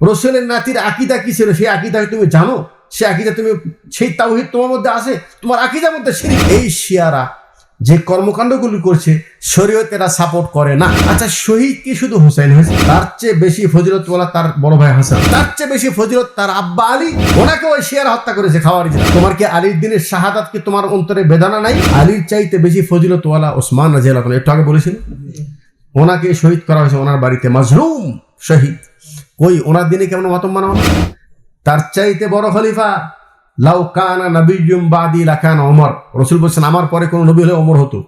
রসুলের নাতির আকিদা কি ছিল? সেই আকিদা তুমি জানো? সে আকিদা তুমি, সেই তাওহিদ তোমার মধ্যে আছে? তোমার আকিদার মধ্যে শিরিক। এই শিয়ারা যে কর্মকাণ্ডগুলি করছে শরীয়তেরা সাপোর্ট করে না। আচ্ছা শহীদ কি শুধু হুসাইন হয়েছে তার চেয়ে বেশি ফজিলত বলা তার বড় ভাই হাসান। তার চেয়ে বেশি ফজিলত তার আব্বা আলী। ওনাকে ওই শিয়ারা হত্যা করেছে খাওয়ারি তোমার কি আলীর দিনের শাহাদাত কি তোমার অন্তরে বেদনা নাই? আলীর চাইতে বেশি ফজিলত ওয়ালা ওসমান রাজিয়াল একটু আগে বলেছিল ওনাকে শহীদ করা হয়েছে ওনার বাড়িতে। মাজরুম শহীদ। কই ওনার দিনে কেমন মাতম মানাও? না? তার চাইতে বড় খলিফা লাউ কানা নবিয়ুম বাদি লাকান অমর রসুল বলছেন আমার পরে কোন নবী হলে অমর হতো।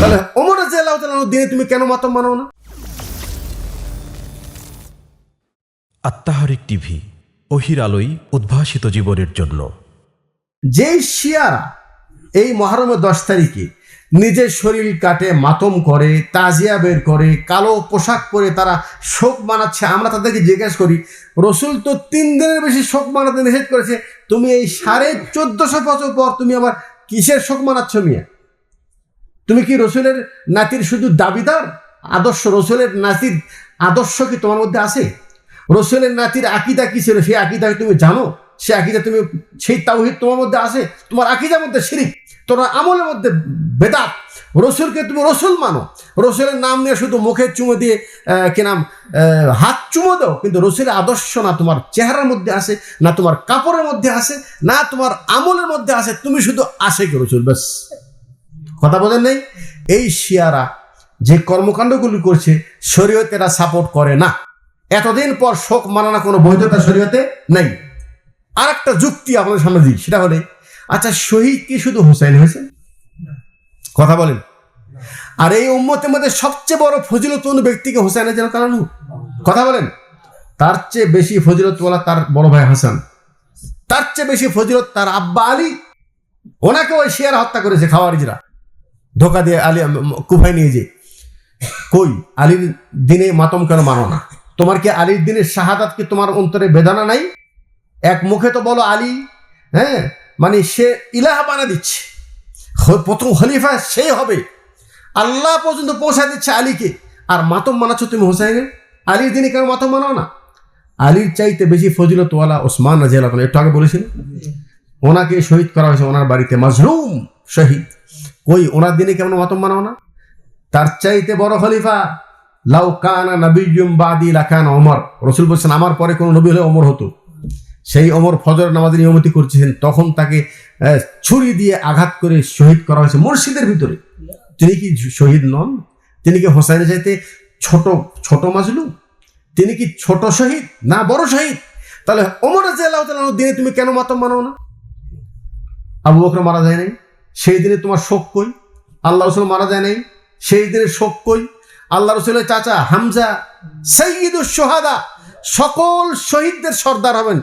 তাহলে ওমর রাদিয়াল্লাহু তাআলার দিনে তুমি কেন মাতম মানাও না? আত্মাহারিক টিভি অহির আলোই উদ্ভাসিত জীবনের জন্য। যেই শিয়ারা এই মহরমের দশ তারিখে নিজের শরীর কাটে, মাতম করে, তাজিয়া বের করে, কালো পোশাক পরে তারা শোক মানাচ্ছে আমরা তাদেরকে জিজ্ঞেস করি, রসুল তো তিন দিনের বেশি শোক মানাতে নিষেধ করেছে। তুমি এই সাড়ে চোদ্দশো বছর পর তুমি আবার কিসের শোক মানাচ্ছ মিয়া? তুমি কি রসুলের নাতির শুধু দাবিদার? আদর্শ রসুলের নাতির আদর্শ কি তোমার মধ্যে আছে? রসুলের নাতির আকিদা কি ছিল? সেই আকিদা তুমি জানো? সে আকিদা তুমি, সেই তাওহিদ তোমার মধ্যে আছে, তোমার আকিদার মধ্যে শিরিক, তোমার আমলের মধ্যে বেদাত। রসুলকে তুমি রসুল মানো। রসুলের নাম নিয়ে শুধু মুখে চুমো দিয়ে কি নাম হাত চুমো দাও, কিন্তু রসুলের আদর্শ না তোমার চেহারার মধ্যে আছে, না তোমার কাপড়ের মধ্যে আছে, না তোমার আমলের মধ্যে আছে, তুমি শুধু আসে কি রসুল, ব্যাস। কথা বলেন নেই? এই শিয়ারা যে কর্মকাণ্ডগুলি করছে শরীয়তেরা সাপোর্ট করে না। এতদিন পর শোক মানানো কোনো বৈধতা শরীয়তে নেই। আর একটা যুক্তি আপনাদের সামনে দিই, সেটা হলে আচ্ছা শহীদ কি শুধু হুসাইন হয়েছে? কথা বলেন। আর এই উম্মতের মধ্যে সবচেয়ে বড় ফজিলতপূর্ণ ব্যক্তিকে হুসাইনের যেন কারণ? কথা বলেন। তার চেয়ে বেশি ফজিলত বলা তার বড় ভাই হাসান। তার চেয়ে বেশি ফজিলত তার আব্বা আলী। ওনাকে ওই শেয়ার হত্যা করেছে খাওয়ারিজরা। ধোকা দিয়ে আলী কুফায় নিয়ে যে কই? আলীর দিনে মাতম কেন মানো না? তোমার কি আলীর দিনের শাহাদাত কি তোমার অন্তরে বেদনা নাই? এক মুখে তো বলো আলী হ্যাঁ? মানে সে ইলাহা বানা দিচ্ছে। প্রথম খলিফা সে হবে। আল্লাহ পর্যন্ত পৌঁছা দিচ্ছে আলীকে। আর মাতম মানাচ্ছ তুমি হোসাইনের? আলীর দিনে কেন মাতম মানাও না? আলীর চাইতে বেশি ফজিলত ওয়ালা ওসমান রাজিয়াল একটু আগে বলেছিল ওনাকে শহীদ করা হয়েছে ওনার বাড়িতে মাজরুম শহীদ। কই, ওনার দিনে কেমন মাতম মানাও না? তার চাইতে বড় খলিফা, লাউ কানা নবিয়ুম বাদি লাকান অমর রসুল বলছেন, আমার পরে কোনো নবী হলে অমর হতো। সেই অমর ফজর নামাজ নিয়মিত করছেন তখন তাকে ছুরি দিয়ে আঘাত করে শহীদ করা হয়েছে মসজিদের ভিতরে। তিনি কি শহীদ নন? তিনি কি হোসাইনের চাইতে ছোট ছোট মাজলু তিনি কি ছোট শহীদ না বড় শহীদ? তাহলে অমর রাজিয়াল্লাহু তাআলার দিনে তুমি কেন মাতম মানো না? আবু বকর মারা যায় নাই? সেই দিনে তোমার শোক কই? আল্লাহ রসুল মারা যায় নাই? সেই দিনে শোক কই? আল্লাহ রসুলের চাচা হামজা সৈয়দুল সোহাদা সকল শহীদদের সর্দার হবেন।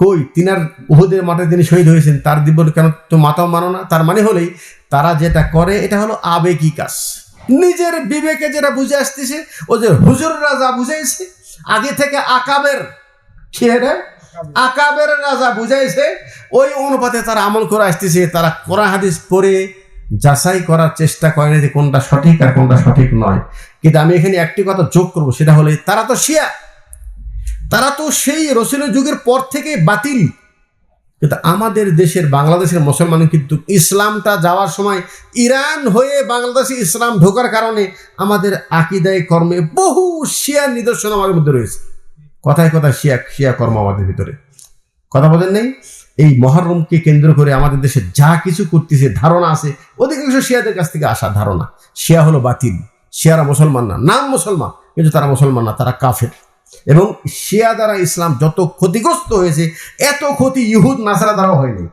কই? তিনার উহুদের মাঠে তিনি শহীদ হয়েছেন, তার দিব্য কেন তো মাতাও মানো না? তার মানে হলেই তারা যেটা করে, এটা হলো আবেগী কাজ। নিজের বিবেকে যেটা বুঝে আসতেছে, ও যে হুজুররা যা বুঝাইছে, আগে থেকে আকাবের এটা? আকাবের রাজা বুঝাইছে, ওই অনুপাতে তারা আমল করে আসতেছে, তারা কোরআন হাদিস পড়ে যাচাই করার চেষ্টা করে যে কোনটা সঠিক আর কোনটা সঠিক নয়। কিন্তু আমি এখানে একটি কথা যোগ করব, সেটা হলে তারা তো শিয়া। তারা তো সেই রসুলের যুগের পর থেকে বাতিল। কিন্তু আমাদের দেশের বাংলাদেশের মুসলমান কিন্তু ইসলামটা যাওয়ার সময় ইরান হয়ে বাংলাদেশে ইসলাম ঢোকার কারণে আমাদের আকিদায়, কর্মে বহু শিয়া নিদর্শন আমাদের মধ্যে রয়েছে। কথায় কথায় শিয়া শিয়া কর্ম আমাদের ভিতরে। কথা বলেন নেই? এই মহরমকে কেন্দ্র করে আমাদের দেশে যা কিছু করতেছে, ধারণা আছে, অধিকাংশ শিয়াদের কাছ থেকে আসা ধারণা। শিয়া হলো বাতিল। শিয়ারা মুসলমান না, নাম মুসলমান। কিন্তু তারা মুসলমান না, তারা কাফের। এবং শিয়া দ্বারা ইসলাম যত ক্ষতিগ্রস্ত হয়েছে, এত ক্ষতি ইহুদ, নাসারা দ্বারা হয়নি।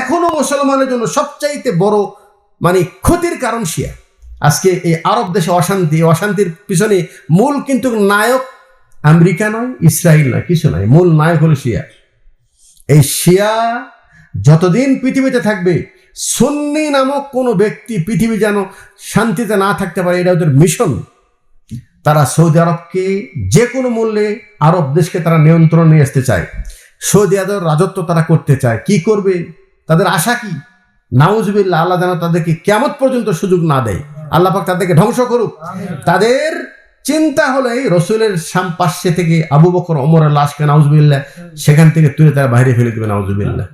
এখনও মুসলমানের জন্য সবচাইতে বড় মানে ক্ষতির কারণ শিয়া। আজকে এই আরব দেশে অশান্তি, অশান্তির পিছনে মূল কিন্তু নায়ক আমেরিকা নয় ইসরায়েল নয়, কিছু নয়, মূল নায়ক হলো শিয়া। এই শিয়া যতদিন পৃথিবীতে থাকবে, সুন্নি নামক কোনো ব্যক্তি পৃথিবী যেন শান্তিতে না থাকতে পারে, এটা ওদের মিশন তারা সৌদি আরবকে যে কোনো মূল্যে আরব দেশকে তারা নিয়ন্ত্রণ নিয়ে আসতে চায়। সৌদি আরবের রাজত্ব তারা করতে চায়। কি করবে? তাদের আশা কি? নাউজবিল্লা আল্লাহ যেন তাদেরকে কেমন পর্যন্ত সুযোগ না দেয়। আল্লাহ পাক তাদেরকে ধ্বংস করুক। তাদের চিন্তা হলেই রসুলের সাম পাশে থেকে আবু বকর অমরের লাশকে নাউজবিল্লা সেখান থেকে তুলে তারা বাইরে ফেলে দেবে নাউজবিল্লা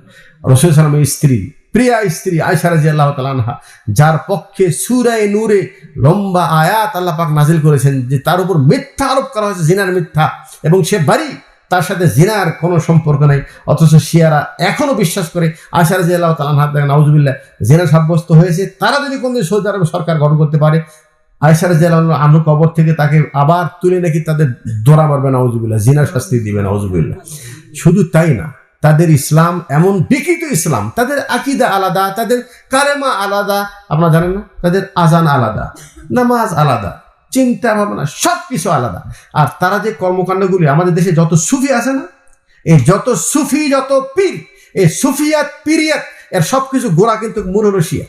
রসুল সালামের স্ত্রী প্রিয়া স্ত্রী আয়সা রাজি আল্লাহ তালানহা যার পক্ষে সুরায় নূরে লম্বা আয়াত আল্লাহ পাক নাজিল করেছেন যে তার উপর মিথ্যা আরোপ করা হয়েছে, জিনার মিথ্যা। এবং সে বাড়ি, তার সাথে জিনার কোনো সম্পর্ক নেই। অথচ শিয়ারা এখনও বিশ্বাস করে, আয়সা রাজি আল্লাহ তালানহা নাউজবিল্লা জিনা সাব্যস্ত হয়েছে, তারা যদি কোনদিন সৌদি আরবে সরকার গঠন করতে পারে আয়সার জেলাল আনু কবর থেকে তাকে আবার তুলে নাকি তাদের দোরা মারবে, নাউজুবিল্লাহ জিনার শাস্তি দিবে, নাউজুবিল্লাহ। শুধু তাই না তাদের ইসলাম এমন বিকৃত ইসলাম, তাদের আকিদা আলাদা, তাদের কারেমা আলাদা। আপনারা জানেন না? তাদের আজান আলাদা, নামাজ আলাদা, চিন্তা ভাবনা সব কিছু আলাদা। আর তারা যে কর্মকাণ্ডগুলি, আমাদের দেশে যত সুফি আছে না, এই যত সুফি, যত পীর, এই সুফিয়াত, পিরিয়াত, এর সব কিছু গোড়া কিন্তু মূল হলো শিয়া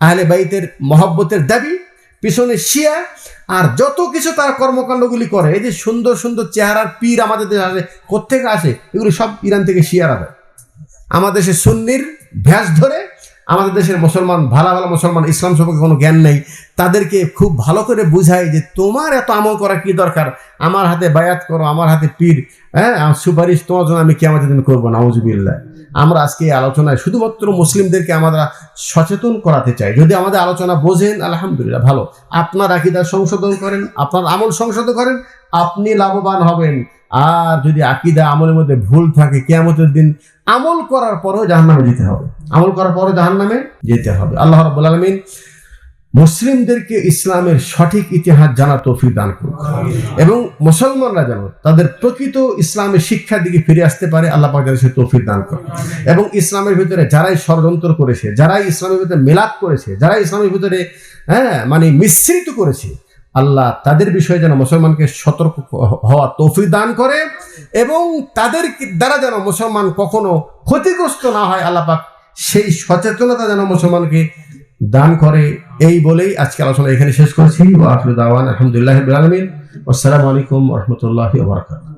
আহলে বাইতের মহব্বতের দাবি পিছনে শিয়া আর যত কিছু তার কর্মকাণ্ডগুলি করে, এই যে সুন্দর সুন্দর চেহারার পীর আমাদের দেশে আসে কোথেকে আসে? এগুলো সব ইরান থেকে শিয়ারা হয় আমাদের সে সুন্নির ভ্যাস ধরে আমাদের দেশের মুসলমান, ভালো ভালো মুসলমান, ইসলাম সম্পর্কে কোনো জ্ঞান নেই, তাদেরকে খুব ভালো করে বুঝায় যে তোমার এত আমল করা কি দরকার? আমার হাতে বায়াত করো, আমার হাতে পীর হ্যাঁ? সুপারিশ তোমার জন্য আমি কেমন দিন করব, নাউজুবিল্লাহ। আমরা আজকে এই আলোচনায় শুধুমাত্র মুসলিমদেরকে আমরা সচেতন করাতে চাই। যদি আমাদের আলোচনা বোঝেন, আলহামদুলিল্লাহ, ভালো। আপনার আকিদা সংশোধন করেন, আপনার আমল সংশোধন করেন, আপনি লাভবান হবেন। আর যদি আকিদা আমলের মধ্যে ভুল থাকে, কেয়ামতের দিন আমল করার পরেও জাহান্নামে যেতে হবে। আমল করার পরে জাহান্নামে যেতে হবে। আল্লাহ রাব্বুল আলমিন মুসলিমদেরকে ইসলামের সঠিক ইতিহাস জানা তৌফিক দান করুক এবং মুসলমানরা যেন তাদের প্রকৃত ইসলামের শিক্ষার দিকে ফিরে আসতে পারে, আল্লাহ পাক সে তৌফিক দান করে এবং ইসলামের ভিতরে যারাই ষড়যন্ত্র করেছে, যারাই ইসলামের ভিতরে মেলাপ করেছে যারা ইসলামের ভিতরে হ্যাঁ মানে মিশ্রিত করেছে আল্লাহ তাদের বিষয়ে যেন মুসলমানকে সতর্ক হওয়া তৌফিক দান করে এবং তাদের দ্বারা যেন মুসলমান কখনো ক্ষতিগ্রস্ত না হয় আল্লাপাক সেই সচেতনতা যেন মুসলমানকে দান করে। এই বলেই আজকে আলোচনা এখানে শেষ করছি। আলহামদুলিল্লাহ আসসালামু আলাইকুম রহমতুল্লাহ বারাকাতুহু।